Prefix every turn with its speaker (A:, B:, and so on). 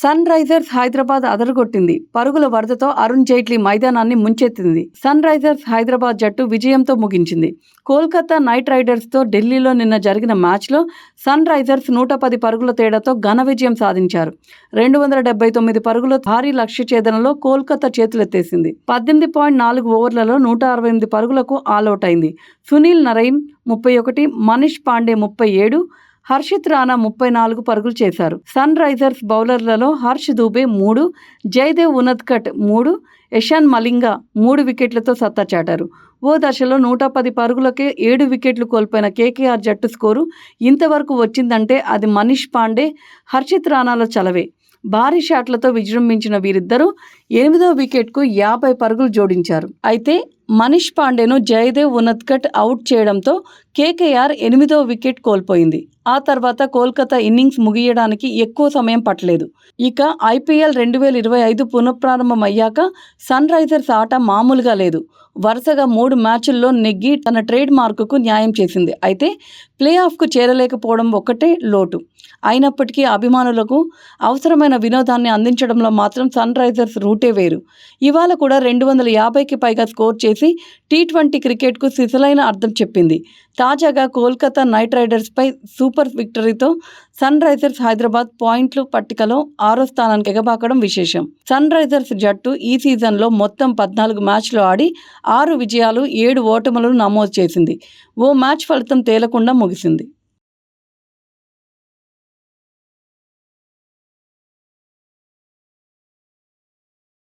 A: Sun Risers Hyderabad అదరగొట్టింది. పరుగుల వరదతో అరుణ్ జైట్లీ మైదానాన్ని ముంచెత్తింది. సన్ రైజర్స్ హైదరాబాద్ జట్టు విజయంతో ముగించింది. కోల్కతా నైట్ రైడర్స్తో ఢిల్లీలో నిన్న జరిగిన మ్యాచ్లో సన్ రైజర్స్ నూట పది పరుగుల తేడాతో ఘన విజయం సాధించారు. రెండు వందల డెబ్బై తొమ్మిది పరుగుల భారీ లక్ష్య ఛేదనలో కోల్కతా చేతులెత్తేసింది. పద్దెనిమిది పాయింట్ నాలుగు ఓవర్లలో నూట అరవై ఎనిమిది పరుగులకు ఆల్అవుట్ అయింది. సునీల్ నరైన్ ముప్పై ఒకటి మనీష్ పాండే ముప్పై ఏడు హర్షిత్ రాణా ముప్పై నాలుగు పరుగులు చేశారు. సన్ రైజర్స్ బౌలర్లలో హర్ష్ దూబే మూడు జయదేవ్ ఉనద్కట్ మూడు యశాన్ మలింగ మూడు వికెట్లతో సత్తా చాటారు. ఓ దశలో నూట పది పరుగులకే ఏడు వికెట్లు కోల్పోయిన కేకేఆర్ జట్టు స్కోరు ఇంతవరకు వచ్చిందంటే అది మనీష్ పాండే హర్షిత్ రాణాల చలవే. భారీ షాట్లతో విజృంభించిన వీరిద్దరూ ఎనిమిదో వికెట్కు యాభై పరుగులు జోడించారు. అయితే మనీష్ పాండేను జయదేవ్ ఉన్నత్కట్ అవుట్ చేయడంతో కేకేఆర్ ఎనిమిదో వికెట్ కోల్పోయింది. ఆ తర్వాత కోల్కతా ఇన్నింగ్స్ ముగియడానికి ఎక్కువ సమయం పట్టలేదు. ఇక ఐపీఎల్ రెండు వేల ఇరవై ఐదు పునఃప్రారంభం అయ్యాక సన్ రైజర్స్ ఆట మామూలుగా లేదు. వరుసగా మూడు మ్యాచుల్లో నెగ్గి తన ట్రేడ్ మార్కుకు న్యాయం చేసింది. అయితే ప్లే ఆఫ్కు చేరలేకపోవడం ఒక్కటే లోటు. అయినప్పటికీ అభిమానులకు అవసరమైన వినోదాన్ని అందించడంలో మాత్రం సన్ రైజర్స్ రూట్ వేరు. ఇవాళ కూడా రెండు వందల యాభైకి పైగా స్కోర్ చేసి టీ ట్వంటీ క్రికెట్కు సిసలైన అర్థం చెప్పింది. తాజాగా కోల్కతా నైట్ రైడర్స్పై సూపర్ విక్టరీతో సన్ రైజర్స్ హైదరాబాద్ పాయింట్లు పట్టికలో ఆరో స్థానానికి ఎగబాకడం విశేషం. సన్ రైజర్స్ జట్టు ఈ సీజన్లో మొత్తం పద్నాలుగు మ్యాచ్లు ఆడి ఆరు విజయాలు ఏడు ఓటములను నమోదు చేసింది. ఓ మ్యాచ్ ఫలితం తేలకుండా ముగిసింది.